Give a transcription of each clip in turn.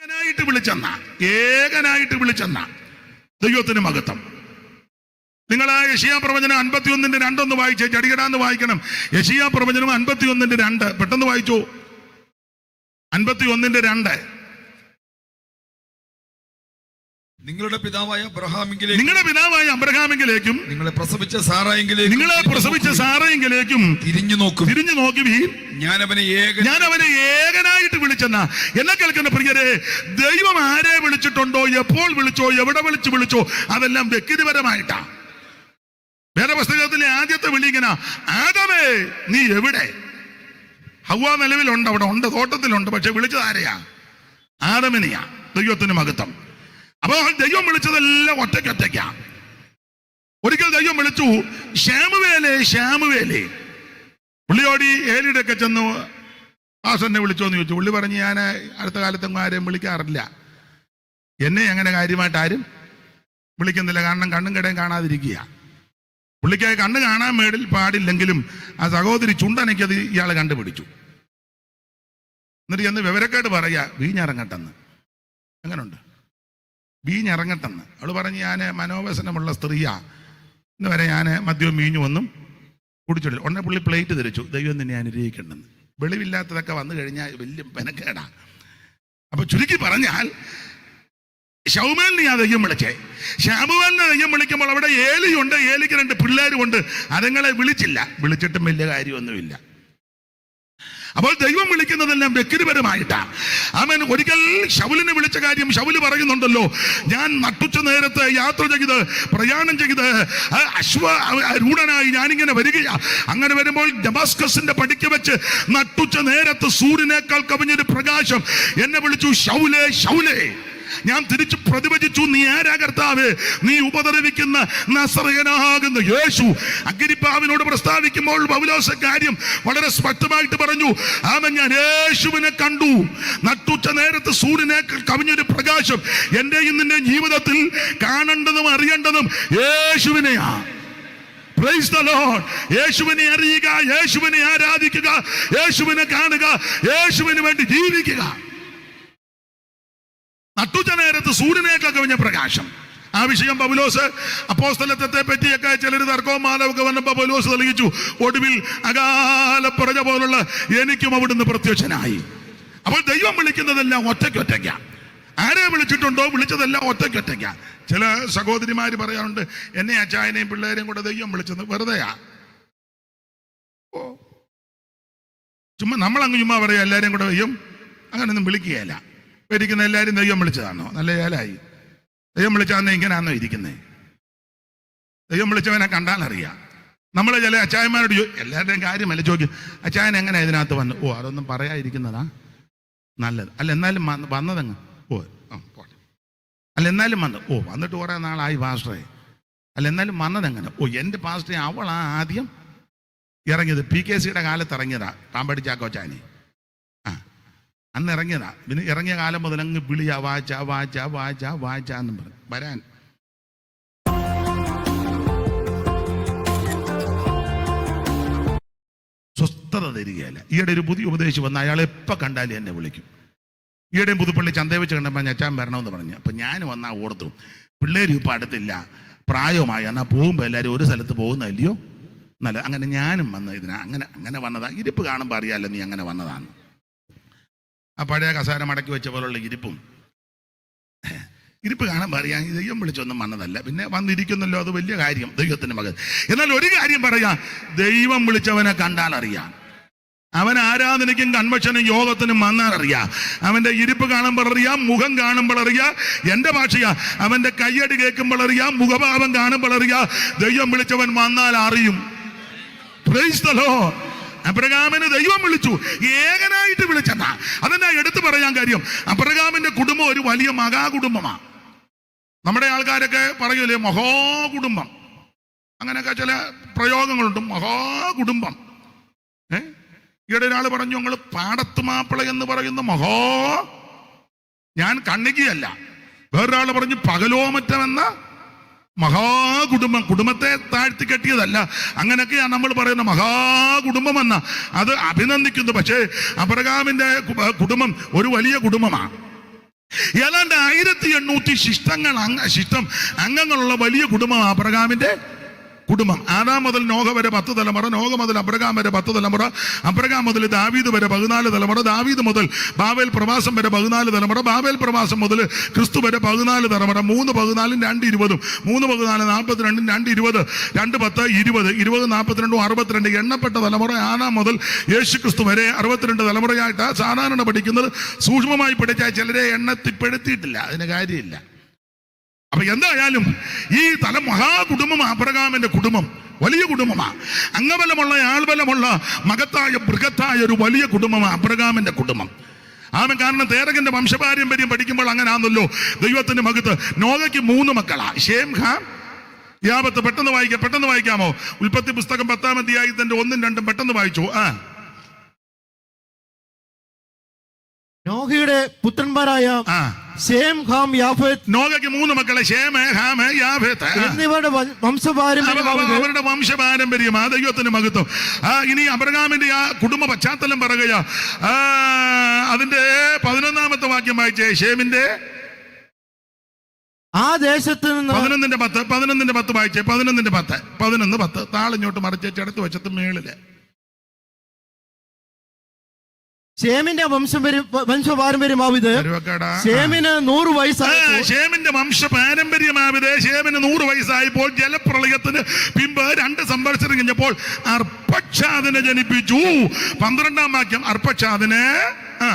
ഏകനായിട്ട് വിളിച്ചെന്ന. ഏകനായിട്ട് വിളിച്ചെന്ന. ദൈവത്തിന് മഹത്വം നിങ്ങൾ ആ യശിയാ പ്രവചനം അൻപത്തി ഒന്നിന്റെ രണ്ടൊന്ന് വായിച്ചു ചടികടാന്ന് വായിക്കണം. യശിയാ പ്രവചനം അൻപത്തി ഒന്നിന്റെ രണ്ട്. പെട്ടെന്ന് വായിച്ചു. അൻപത്തി ഒന്നിന്റെ രണ്ട്. നിങ്ങളുടെ പിതാവായ അബ്രഹാമിങ്കിലേക്ക് നിങ്ങളുടെ പിതാവായ അബ്രഹാമിങ്കിലേക്കും നിങ്ങളെ പ്രസവിച്ച സാറായെങ്കിലേക്കും നിങ്ങളെ പ്രസവിച്ച സാറയെങ്കിലേക്കും തിരിഞ്ഞു നോക്കും. തിരിഞ്ഞു നോക്കുവീൻ. ഞാൻ അവനെ ഏക ഞാൻ അവനെ ഏകനായിട്ട് വിളിച്ചെന്ന. എന്നെ കേൾക്കുന്ന പ്രിയരെ ദൈവം ആരെ വിളിച്ചിട്ടുണ്ടോ എപ്പോൾ വിളിച്ചോ എവിടെ വിളിച്ചു വിളിച്ചോ അതെല്ലാം വ്യക്തിപരമായിട്ടാ. വേദപുസ്തകത്തിലെ ആദ്യത്തെ വിളി ഇങ്ങനെ. ആദമേ നീ എവിടെ? ഹവ്വ നിലവിലുണ്ട് അവിടെ ഉണ്ട് തോട്ടത്തിലുണ്ട് പക്ഷെ വിളിച്ചത് ആരെയാ? ആദമിനെയാ ദൈവത്തിന് മഹത്വം അപ്പോൾ ദൈവം വിളിച്ചതെല്ലാം ഒറ്റയ്ക്കൊറ്റയ്ക്കാ. ഒരിക്കൽ ദൈവം വിളിച്ചു ശ്യാമുവേലേ ശ്യാമുവേലേ പുള്ളിയോടി ഏലിയുടെ ഒക്കെ ചെന്ന് ദാസനെ വിളിച്ചോന്ന് ചോദിച്ചു. പുള്ളി പറഞ്ഞ് ഞാൻ അടുത്ത കാലത്തൊന്നും ആരെയും വിളിക്കാറില്ല. എന്നെ അങ്ങനെ കാര്യമായിട്ട് ആരും വിളിക്കുന്നില്ല. കാരണം കണ്ണും കടയും കാണാതിരിക്കുക. പുള്ളിക്കായി കണ്ണ് കാണാൻ മേടിൽ പാടില്ലെങ്കിലും ആ സഹോദരി ചുണ്ടനയ്ക്കത് ഇയാളെ കണ്ടുപിടിച്ചു. എന്നിട്ട് ചെന്ന് വിവരക്കേട് പറയാ വീഞ്ഞിറങ്ങട്ടെന്ന് അങ്ങനുണ്ട് വീഞ്ഞിറങ്ങട്ടെന്ന് അവൾ പറഞ്ഞ് ഞാൻ മനോവ്യസനമുള്ള സ്ത്രീയാ. ഇന്ന് വരെ ഞാൻ മദ്യവും വീഞ്ഞു ഒന്നും കുടിച്ചിട്ടില്ല ഉടനെ പുള്ളി പ്ലേറ്റ് ധരിച്ചു ദൈവം നിന്നെ അനുഗ്രഹിക്കണമെന്ന്. വെളിവില്ലാത്തതൊക്കെ വന്നു കഴിഞ്ഞാൽ വലിയ പെനക്കേടാ അപ്പൊ ചുരുക്കി പറഞ്ഞാൽ ഞാൻ ദൈവം വിളിച്ചേ. ഷാമുവാലിനെ ദൈവം വിളിക്കുമ്പോൾ അവിടെ ഏലിയുണ്ട് ഏലിക്ക് രണ്ട് പിള്ളേരുമുണ്ട്. അതുങ്ങളെ വിളിച്ചില്ല. വിളിച്ചിട്ടും വലിയ കാര്യമൊന്നുമില്ല. അപ്പോൾ ദൈവം വിളിക്കുന്നതെല്ലാം വ്യക്തിപരമായിട്ടാണ്. അവൻ ഒരിക്കൽ ഷൗലിനെ വിളിച്ച കാര്യം ശൗൽ പറയുന്നുണ്ടല്ലോ. ഞാൻ നട്ടുച്ച നേരത്ത് യാത്ര ചെയ്ത് പ്രയാണം ചെയ്ത് അശ്വ രൂഢനായി ഞാനിങ്ങനെ വരികയാ. അങ്ങനെ വരുമ്പോൾ ഡമാസ്കസിന്റെ പടിക്ക് വെച്ച് നട്ടുച്ച നേരത്ത് സൂര്യനേക്കാൾ കവിഞ്ഞൊരു പ്രകാശം. എന്നെ വിളിച്ചു ഷൗലേ ശൗലേ. ഞാൻ തിരിച്ചു പ്രതിഭജിച്ചു നീ ആരാ കർത്താവ്? നീ ഉപദ്രവിക്കുന്ന നസറയനാകുന്ന യേശു. അഗ്നിപ്പാവിനോട് പ്രസ്താവിക്കുമ്പോൾ പൗലോസ കാര്യം വളരെ സ്പഷ്ടമായിട്ട് പറഞ്ഞു. ആമൻ ഞാൻ യേശുവിനെ കണ്ടു. നട്ടുച്ച നേരത്ത് സൂര്യനെ കവിഞ്ഞൊരു പ്രകാശം എന്റെയും നിന്റെ ജീവിതത്തിൽ കാണേണ്ടതും അറിയേണ്ടതും യേശുവിനെയാ. പ്രൈസ് ദ ലോർഡ് യേശുവിനെ അറിയുക യേശുവിനെ ആരാധിക്കുക യേശുവിനെ കാണുക യേശുവിന് വേണ്ടി ജീവിക്കുക. നട്ടുച്ച നേരത്ത് സൂര്യനേക്കാൾ കവിഞ്ഞ പ്രകാശം. ആ വിഷയം പൗലോസ് അപ്പോസ്തലത്തെ പറ്റിയൊക്കെ ചിലർ തർക്കവും മാലവൊക്കെ വന്നപ്പോ പൗലോസ് തെളിയിച്ചു ഒടുവിൽ അകാലപ്പുറജ പോലുള്ള എനിക്കും അവിടുന്ന് പ്രത്യക്ഷനായി. അപ്പോൾ ദൈവം വിളിക്കുന്നതെല്ലാം ഒറ്റയ്ക്കൊറ്റയ്ക്ക. ആരെ വിളിച്ചിട്ടുണ്ടോ? വിളിച്ചതെല്ലാം ഒറ്റയ്ക്കൊറ്റയ്ക്ക. ചില സഹോദരിമാർ പറയാറുണ്ട് എന്നെ അച്ചായനെയും പിള്ളേരെയും കൂടെ ദൈവം വിളിച്ചത് വെറുതെയാ. ചുമ്മാ നമ്മളങ്ങ് ചുമ്മാ പറയാം എല്ലാരെയും കൂടെ ദൈവം അങ്ങനൊന്നും വിളിക്കുകയല്ല. ഇരിക്കുന്ന എല്ലാവരും ദൈവം വിളിച്ചതാണോ? നല്ല ഏലായി. ദൈവം വിളിച്ചാന്ന് ഇങ്ങനെയാണോ ഇരിക്കുന്നേ? ദൈവം വിളിച്ചവനെ കണ്ടാൽ അറിയാം നമ്മൾ ചില അച്ചായന്മാരോട് എല്ലാവരുടെയും കാര്യമല്ല? ചോദിക്കും അച്ചായൻ എങ്ങനെ ഇതിനകത്ത് വന്നു? ഓ അതൊന്നും പറയാതിരിക്കുന്നതാ. നല്ലത്. അല്ല എന്നാലും വന്ന് വന്നതങ്ങ്. ഓ പോട്ടെ. അല്ല എന്നാലും വന്നു ഓ വന്നിട്ട് കുറേ നാളായി പാസ്റ്ററെ. അല്ല എന്നാലും വന്നതെങ്ങനെ? ഓ എന്റെ പാസ്റ്ററെ അവളാ ആദ്യം ഇറങ്ങിയത്. പി കെ സിയുടെ കാലത്ത് ഇറങ്ങിയതാ പാമ്പടി ആ അന്ന് ഇറങ്ങിയതാ. പിന്നെ ഇറങ്ങിയ കാലം മുതൽ അങ്ങ് വിളിയാ വാച്ച വാച്ച വാച്ച വാച്ച എന്നും പറഞ്ഞു. വരാൻ. സ്വസ്ഥത തരികയല്ല. ഈയിടെ ഒരു പുതിയ ഉപദേശി വന്ന അയാൾ എപ്പോൾ കണ്ടാലും എന്നെ വിളിക്കും. ഈയിടെയും പുതുപ്പള്ളി ചന്തയെ വെച്ച് കണ്ടപ്പോൾ ഞച്ചാൻ വരണമെന്ന് പറഞ്ഞു. അപ്പം ഞാൻ വന്നാൽ ഓർത്തു പിള്ളേർ ഇപ്പം അടുത്തില്ല. പ്രായമായി എന്നാൽ പോകുമ്പോൾ എല്ലാവരും ഒരു സ്ഥലത്ത് പോകുന്നതല്ലയോ? നല്ല അങ്ങനെ ഞാനും വന്ന ഇതിനാ അങ്ങനെ അങ്ങനെ വന്നതാ. ഇരിപ്പ് കാണുമ്പോൾ അറിയാമല്ലോ നീ അങ്ങനെ വന്നതാണ് ആ പഴയ കസാര മടക്കി വെച്ച പോലുള്ള ഇരിപ്പും. ഇരിപ്പ് കാണാൻ പറയാം ദൈവം വിളിച്ചൊന്നും വന്നതല്ല. പിന്നെ വന്നിരിക്കുന്നല്ലോ അത് വലിയ കാര്യം ദൈവത്തിന്റെ മകൻ. എന്നാൽ ഒരു കാര്യം പറയാം ദൈവം വിളിച്ചവനെ കണ്ടാൽ അറിയാം. അവൻ ആരാധനയ്ക്കും കൺവെക്ഷനും യോഗത്തിനും വന്നാൽ അറിയാം. അവന്റെ ഇരിപ്പ് കാണുമ്പോൾ അറിയാം മുഖം കാണുമ്പോൾ അറിയാം എന്റെ ഭാഷയാ. അവന്റെ കയ്യടി കേൾക്കുമ്പോൾ അറിയാം മുഖഭാവം കാണുമ്പോൾ അറിയാം. ദൈവം വിളിച്ചവൻ വന്നാൽ അറിയും. Praise the Lord. അബ്രഹാമിന് ദൈവം വിളിച്ചു. ഏകനായിട്ട് വിളിച്ചതാ. അതെന്നാ എടുത്തു പറയാൻ കാര്യം? അബ്രഹാമിന്റെ കുടുംബം ഒരു വലിയ മഹാകുടുംബമാ. നമ്മുടെ ആൾക്കാരൊക്കെ പറയൂലേ മഹാകുടുംബം. അങ്ങനെയൊക്കെ ചില പ്രയോഗങ്ങളുണ്ട്. മഹാകുടുംബം. ഏ? ഈയിടെ ഒരാൾ പറഞ്ഞു ഞങ്ങൾ പാടത്ത് മാപ്പിള എന്ന് പറയുന്ന മഹോ ഞാൻ കണ്ണികയല്ല. വേറൊരാൾ പറഞ്ഞു പകലോമറ്റമെന്ന മഹാകുടുംബം കുടുംബത്തെ താഴ്ത്തി കെട്ടിയതല്ല. അങ്ങനെയൊക്കെയാണ് നമ്മൾ പറയുന്ന മഹാകുടുംബം എന്ന അത് അഭിനന്ദിക്കുന്നു. പക്ഷേ അബ്രഹാമിന്റെ കുടുംബം ഒരു വലിയ കുടുംബമാണ് ഏതാണ്ട് ആയിരത്തി എണ്ണൂറ്റി ശിഷ്ടങ്ങൾ അംഗ ശിഷ്ടം അംഗങ്ങളുള്ള വലിയ കുടുംബമാണ് അബ്രഹാമിന്റെ കുടുംബം. ആദാം മുതൽ നോഹ വരെ പത്ത് തലമുറ നോഹ മുതൽ അബ്രഹാം വരെ പത്ത് തലമുറ അബ്രഹാം മുതൽ ദാവീദ് വരെ പതിനാല് തലമുറ ദാവീദ് മുതൽ ബാബേൽ പ്രവാസം വരെ പതിനാല് തലമുറ ബാബേൽ പ്രവാസം മുതൽ ക്രിസ്തു വരെ പതിനാല് തലമുറ മൂന്ന് പതിനാലും രണ്ട് ഇരുപതും മൂന്ന് പതിനാല് നാൽപ്പത്തിരണ്ടും രണ്ട് ഇരുപത് രണ്ട് പത്ത് ഇരുപത് ഇരുപത് നാൽപ്പത്തിരണ്ടും അറുപത്തിരണ്ട് എണ്ണപ്പെട്ട തലമുറ ആദാം മുതൽ യേശു ക്രിസ്തു വരെ അറുപത്തിരണ്ട് തലമുറയായിട്ട് സാധാരണ പഠിക്കുന്നത്. സൂക്ഷ്മമായി പഠിച്ചാൽ ചിലരെ എണ്ണത്തിപ്പെടുത്തിയിട്ടില്ല അതിന് കാര്യമില്ല. അപ്പൊ എന്തായാലും ഈ തല മഹാകുടുംബം അബ്രഹാമിന്റെ കുടുംബം വലിയ കുടുംബമാ. അംഗബലമുള്ള ആൾബലമുള്ള മകത്തായ ബൃഹത്തായ ഒരു വലിയ കുടുംബമാണ് അബ്രഹാമിന്റെ കുടുംബം. ആമൻ കാരണം തേരകന്റെ വംശപാരമ്പര്യം പഠിക്കുമ്പോൾ അങ്ങനെ ആണല്ലോ ദൈവത്തിന്റെ മകത്ത് നോഗയ്ക്ക് മൂന്ന് മക്കളാ. ഷേം ഖാൻ യാപത്ത് പെട്ടെന്ന് വായിക്കാം പെട്ടെന്ന് വായിക്കാമോ? ഉൽപ്പത്തി പുസ്തകം പത്താം തന്റെ ഒന്നും രണ്ടും പെട്ടെന്ന് വായിച്ചു? ആ. നോഹയുടെ പുത്രന്മാരായ ശേം ഹാം യാഫത്ത് നോഹയ്ക്ക് മൂന്ന് മക്കളെ ഷേമ് ഹാമ് യാഫേത്ത്. എന്നിവരുടെ വംശപാരമ്പര്യം അവരുടെ വംശപാരമ്പര്യം ആ ദൈവത്തിന് മഹത്വം. ആ ഇനി അബ്രഹാമിന്റെ ആ കുടുംബ പശ്ചാത്തലം പറയുക അതിന്റെ പതിനൊന്നാമത്തെ വാക്യം വായിച്ചേ ഷേമിന്റെ ആ ദേശത്ത് നിന്ന് പതിനൊന്നിന്റെ പത്ത് പതിനൊന്നിന്റെ പത്ത് വായിച്ചേ പതിനൊന്നിന്റെ പത്ത് പതിനൊന്ന് പത്ത്. താളിഞ്ഞോട്ട് മറിച്ച് ചെടുത്ത് വെച്ചത് മേളിൽ. ശേമിന്റെ വംശം വംശപാരമ്പര്യമാവിത് ഷേമിന് നൂറ് വയസ്സായി. ഷേമിന്റെ വംശ പാരമ്പര്യമാവിത്. ഷേമിന് നൂറ് വയസ്സായപ്പോൾ ജലപ്രളയത്തിന് പിമ്പ് രണ്ട് സംവത്സരം കഴിഞ്ഞപ്പോൾ അർപ്പക്ഷാദിനെ ജനിപ്പിച്ചു. പന്ത്രണ്ടാം വാക്യം അർപ്പക്ഷാദിനെ ആ.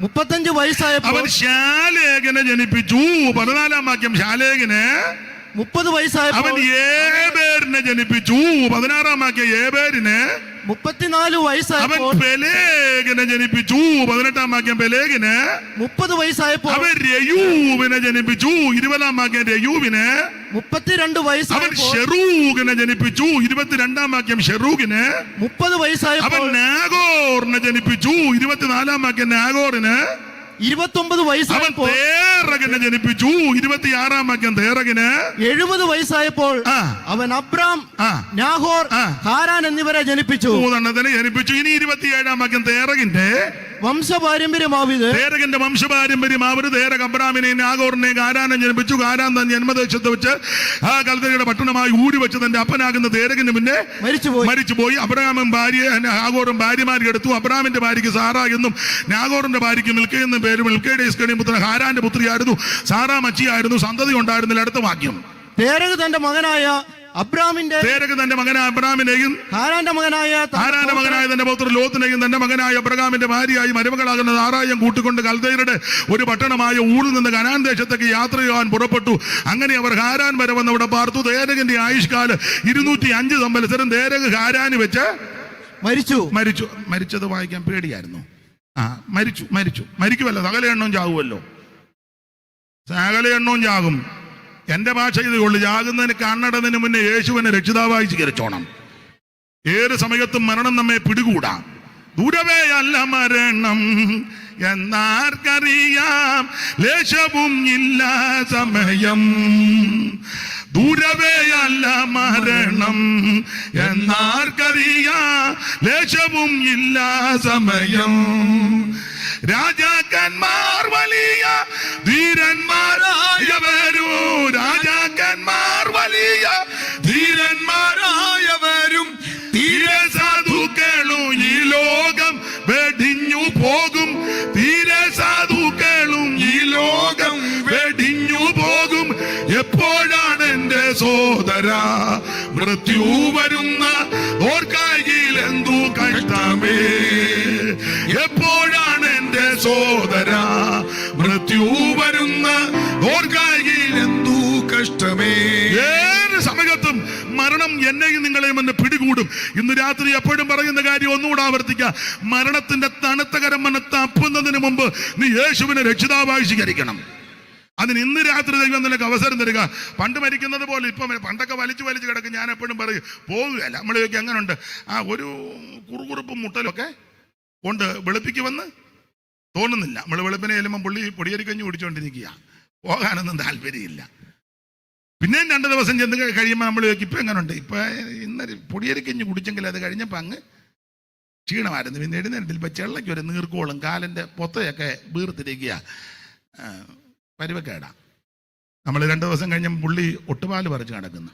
മുപ്പത്തഞ്ച് വയസ്സായപ്പോൾ അവൻ ശാലേഖനെ ജനിപ്പിച്ചു. പതിനാലാം വാക്യം ശാലേഖന് മുപ്പത് അവൻ വയസ്സായപ്പോൾ ഏബേരിനെ ജനിപ്പിച്ചു. പതിനാറാം വാക്യം ഏബേരിന് മുപ്പത്തിനാല് അവൻ വയസ്സായപ്പോൾ പെലേഗിനെ ജനിപ്പിച്ചു. പതിനെട്ടാം വാക്യം പെലേഗിന് മുപ്പത് വയസ്സായപ്പോൾ അവൻ രയൂവിനെ ജനിപ്പിച്ചു. ഇരുപതാം വാക്യം രയൂവിന് മുപ്പത്തിരണ്ട് അവൻ വയസ്സായപ്പോൾ ഷെറൂഗിനെ ജനിപ്പിച്ചു. ഇരുപത്തിരണ്ടാം വാക്യം ഷെറൂഗിന് മുപ്പത് അവൻ വയസ്സായപ്പോൾ നാഗോറിനെ ജനിപ്പിച്ചു. ഇരുപത്തിനാലാം വാക്യം നാഗോറിന് ഇരുപത്തൊമ്പത് അവൻ വയസ്സായപ്പോൾ തേറകിനെ ജനിപ്പിച്ചു. ഇരുപത്തിയാറാം വാക്യം. തേറകിന് എഴുപത് വയസ്സായപ്പോൾ അവൻ അബ്രാം നാഹോർ ഹാരാൻ എന്നിവരെ ജനിപ്പിച്ചു. മൂന്നെണ്ണത്തിന് ജനിപ്പിച്ചു. ഇനി ഇരുപത്തിയേഴാം വാക്യം തേറകിന്റെ വംശപാരമ്പര്യമാവിത്. തേരകന്റെ വംശപാരമ്പര്യം അവർ തേരക അബ്രാമിനെയും നാഗോറിനെയും ആരാനം ജനിപ്പിച്ചു. കാരാൻ തൻ ജന്മദേശത്ത് വെച്ച് ആ കൽതയുടെ പട്ടണമായി ഊരി വെച്ച് തന്റെ അപ്പനാകുന്ന തേരകന് മുന്നേ മരിച്ചുപോയി. അബ്രാമും ഭാര്യ ആഗോറും ഭാര്യമാർക്ക് എടുത്തു. അബ്രാമിന്റെ ഭാര്യയ്ക്ക് സാറ എന്നും നാഗോറിന്റെ ഭാര്യയ്ക്ക് മിൽക്ക എന്നും പേര് മിൽക്കയുടെ ഇസ്കണി പുത്രൻ ഹാരാന്റെ പുത്രിയായിരുന്നു. സാറാ മച്ചിയായിരുന്നു. സന്തതി ഉണ്ടായിരുന്നില്ല. അടുത്ത വാക്യം. തേരക് തന്റെ മകനായ അബ്രാമിന്റെ തന്റെ മകനായ അബ്രാമിനെയും ഹാരാന്റെ മകനായ ഹാരാന്റെ മകനായ തന്റെ പൗത്ര ലോത്തിനെയും തന്റെ മകനായ അബ്രഹാമിന്റെ ഭാര്യയായി മരുമകളാകുന്ന ആറായം കൂട്ടിക്കൊണ്ട് കൽദയരുടെ ഒരു പട്ടണമായ ഊരിൽ നിന്ന് കനാൻ ദേശത്തേക്ക് യാത്ര ചെയ്യാൻ പുറപ്പെട്ടു. അങ്ങനെ അവർ ഹാരാൻ വരെ വന്ന് അവിടെ പാർത്തു. തേരകന്റെ ആയുഷ്കാൽ ഇരുന്നൂറ്റി അഞ്ച് സംവത്സരം തേരക് ഹാരാന് വെച്ച് മരിച്ചു. മരിച്ചു. മരിച്ചത് വായിക്കാൻ പേടിയായിരുന്നു. ആ മരിച്ചു മരിച്ചു. മരിക്കുമല്ലോ സകല എണ്ണവും ചാകുമല്ലോ സകല എണ്ണവും ചാകും എന്റെ ഭാഷ ഇത് കൊള്ളു ജാകുന്നതിന് കണ്ണടന്നതിന് മുന്നേ യേശുവിനെ രക്ഷിതാവായി സ്വീകരിച്ചോണം. ഏത് സമയത്തും മരണം നമ്മെ പിടികൂടാം. ദൂരവേ അല്ല മരണം. എന്നാർക്കറിയാം? ലേശവും ഇല്ല സമയം. ദൂരവേ അല്ല മരണം. എന്നാർക്കറിയാം? ലേശവും ഇല്ല സമയം. രാജാക്കന്മാർ വലിയ ധീരന്മാരായ മൃത്യു വരുന്ന ഓർക്കായിൽ എന്തു കഷ്ടമേ? എപ്പോഴാണ് എന്റെ സോദര മൃത്യു വരുന്ന ഓർക്കായിൽ എന്തു കഷ്ടമേ? സമയത്തും മരണം എന്നെയും നിങ്ങളെയും എന്നെ പിടികൂടും. ഇന്ന് രാത്രി എപ്പോഴും പറയുന്ന കാര്യം ഒന്നുകൂടെ ആവർത്തിക്കുക മരണത്തിന്റെ തണുത്ത കരം മുമ്പ് നീ യേശുവിനെ രക്ഷിതാവായി സ്വീകരിക്കണം. അതിന് ഇന്ന് രാത്രി ദൈവം നിനക്ക് അവസരം തരിക. പണ്ട് മരിക്കുന്നത് പോലെ ഇപ്പം പണ്ടൊക്കെ വലിച്ചു വലിച്ചു കിടക്കും. ഞാൻ എപ്പോഴും പറയും പോകുകയല്ല നമ്മൾ ചോദിക്കും അങ്ങനെ ഉണ്ട് ആ ഒരു കുറുകുറുപ്പും മുട്ടലൊക്കെ കൊണ്ട് വെളുപ്പിക്കുമെന്ന് തോന്നുന്നില്ല. നമ്മൾ വെളുപ്പിനെ ചെല്ലുമ്പോൾ പുള്ളി പൊടിയരിക്കഞ്ഞ് കുടിച്ചുകൊണ്ടിരിക്കുക പോകാനൊന്നും താല്പര്യമില്ല. പിന്നെയും രണ്ട് ദിവസം ചെന്ന് കഴി- കഴിയുമ്പോൾ നമ്മൾ ചോദിക്കും ഇപ്പം എങ്ങനെയുണ്ട് ഇപ്പം ഇന്ന് പൊടിയരിക്കഞ്ഞ് കുടിച്ചെങ്കിൽ അത് കഴിഞ്ഞപ്പോൾ അങ്ങ് ക്ഷീണമായിരുന്നു. പിന്നെ എഴുന്നേറ്റിൽ ഇപ്പം ചെള്ളയ്ക്ക് ഒരു നീർക്കോളും കാലിന്റെ പൊത്തയൊക്കെ വീർത്തിരിക്കുക പരുവക്കേടാ. നമ്മൾ രണ്ട് ദിവസം കഴിഞ്ഞ പുള്ളി ഒട്ടുപാൽ പറിച്ച് കിടക്കുന്നു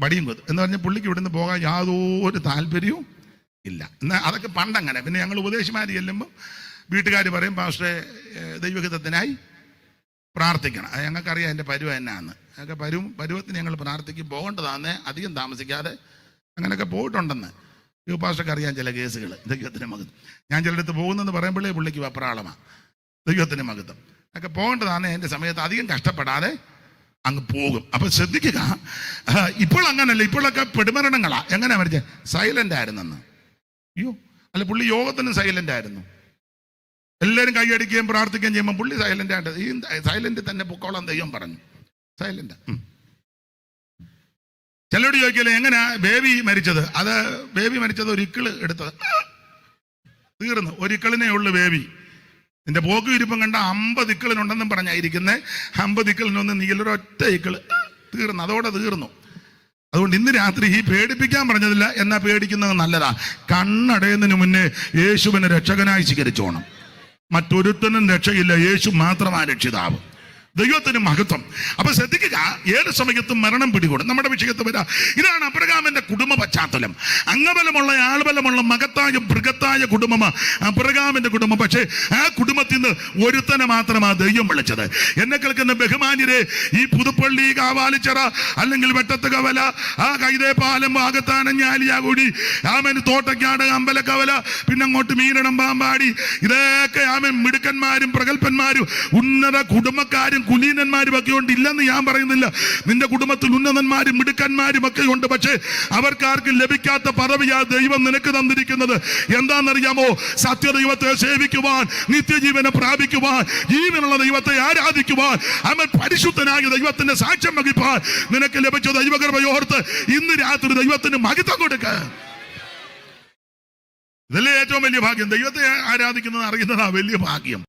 വടിയും കൊതു എന്ന് പറഞ്ഞാൽ പുള്ളിക്ക് ഇവിടുന്ന് പോകാൻ യാതൊരു താല്പര്യവും ഇല്ല. എന്നാൽ അതൊക്കെ പണ്ടങ്ങനെ. പിന്നെ ഞങ്ങൾ ഉപദേശിമാർ ചെല്ലുമ്പോൾ വീട്ടുകാർ പറയും പാസ്റ്ററെ ദൈവഹിതത്തിനായി പ്രാർത്ഥിക്കണം. അത് ഞങ്ങൾക്കറിയാം എന്റെ പരുവ എന്നാന്ന്. അതൊക്കെ പരു പരുവത്തിന് ഞങ്ങൾ പ്രാർത്ഥിക്കും. പോകേണ്ടതാന്ന്. അധികം താമസിക്കാതെ അങ്ങനെയൊക്കെ പോയിട്ടുണ്ടെന്ന്. യുവപാസ്റ്റർക്ക് അറിയാം ചില കേസുകൾ ദൈവത്തിന് മകത്വം ഞാൻ ചിലടത്ത് പോകുന്നെന്ന് പറയുമ്പോഴേ പുള്ളിക്ക് വെപ്രാളമാണ് ദൈവത്തിന് മകത്വം ഒക്കെ പോകേണ്ടതാണ് എന്റെ സമയത്ത്. അധികം കഷ്ടപ്പെടാതെ അങ്ങ് പോകും. അപ്പം ശ്രദ്ധിക്കുക. ഇപ്പോൾ അങ്ങനല്ല. ഇപ്പോഴൊക്കെ പെടുമരണങ്ങളാണ് എങ്ങനെയാ മരിച്ചത് സൈലന്റ് ആയിരുന്നെന്ന്. അയ്യോ. അല്ല പുള്ളി യോഗത്തിനും സൈലന്റ് ആയിരുന്നു. എല്ലാവരും കൈയടിക്കുകയും പ്രാർത്ഥിക്കുകയും ചെയ്യുമ്പോൾ പുള്ളി സൈലന്റ് ആയിട്ട് ഈ സൈലന്റ് തന്നെ പൊക്കോളം ദൈവം പറഞ്ഞു. സൈലന്റ് ചിലരോട് ചോദിക്കല്ലേ എങ്ങനെയാ ബേബി മരിച്ചത്? അത് ബേബി മരിച്ചത് ഒരു ഇക്കിൾ എടുത്തത്. തീർന്നു. ഒരു ഉള്ളു ബേബി നിന്റെ പോക്ക് ഇരിപ്പം കണ്ട അമ്പത് ഇക്കളിനുണ്ടെന്നും പറഞ്ഞായിരിക്കുന്നേ. അമ്പത് ഇക്കിളിനൊന്ന് നീലൊരൊറ്റ ഇക്കൾ. തീർന്നു. അതോടെ തീർന്നു. അതുകൊണ്ട് ഇന്ന് രാത്രി ഈ പേടിപ്പിക്കാൻ പറഞ്ഞതില്ല എന്നാ പേടിക്കുന്നത് നല്ലതാ. കണ്ണടയുന്നതിന് മുന്നേ യേശുവിനെ രക്ഷകനായി സ്വീകരിച്ചോണം. മറ്റൊരുത്തനും രക്ഷയില്ല യേശു മാത്രമാ രക്ഷിതാവ്. ദൈവത്തിന് മഹത്വം. അപ്പൊ ശ്രദ്ധിക്കുക ഏത് സമയത്തും മരണം പിടികൂടും. നമ്മുടെ വിഷയത്ത് വരാ. ഇതാണ് അബ്രഹാമിന്റെ കുടുംബ പശ്ചാത്തലം. അംഗബലമുള്ള ആൾബലമുള്ള മകത്തായ മൃഗത്തായ കുടുംബം അബ്രഹാമിന്റെ കുടുംബം. പക്ഷേ ആ കുടുംബത്തിൽ നിന്ന് ഒരുത്തനെ മാത്രമാ ദൈവം വിളിച്ചത്. എന്നെ കേൾക്കുന്ന ബഹുമാന്യരെ ഈ പുതുപ്പള്ളി കാവാലിച്ചറ അല്ലെങ്കിൽ വെട്ടത്ത് കവല ആ കൈതേ പാലം ഭാഗത്താണ് ഞാലിയാകൂടി ആമൻ തോട്ടക്കാട് അമ്പലക്കവല പിന്നെ അങ്ങോട്ട് മീനണം പാമ്പാടി. ഇതൊക്കെ ആമൻ മിടുക്കന്മാരും പ്രഗത്ഭന്മാരും ഉന്നത കുടുംബക്കാരും കുലീനന്മാരും ഒക്കെ ഉണ്ട് ഇല്ലെന്ന് ഞാൻ പറയുന്നില്ല. നിന്റെ കുടുംബത്തിൽ ഉന്നതന്മാരും മിടുക്കന്മാരും ഒക്കെ ഉണ്ട് പക്ഷേ അവർക്കാർക്കും ലഭിക്കാത്ത പദവിയാ ദൈവം നിനക്ക് തന്നിരിക്കുന്നത്. എന്താണെന്നറിയാമോ? സത്യദൈവത്തെ സേവിക്കുവാൻ നിത്യജീവനെ പ്രാപിക്കുവാൻ ജീവനുള്ള ദൈവത്തെ ആരാധിക്കുവാൻ അവൻ പരിശുദ്ധനായ ദൈവത്തിന്റെ സാക്ഷ്യം വഹിപ്പാൻ നിനക്ക് ലഭിച്ച ദൈവകൃപയോർത്ത് ഇന്ന് രാത്രി ദൈവത്തിന് മഹിത്വം കൊടുക്ക. ഇതല്ലേ ഏറ്റവും വലിയ ഭാഗ്യം. ദൈവത്തെ ആരാധിക്കുന്നത് അറിയുന്നതാ വലിയ ഭാഗ്യം.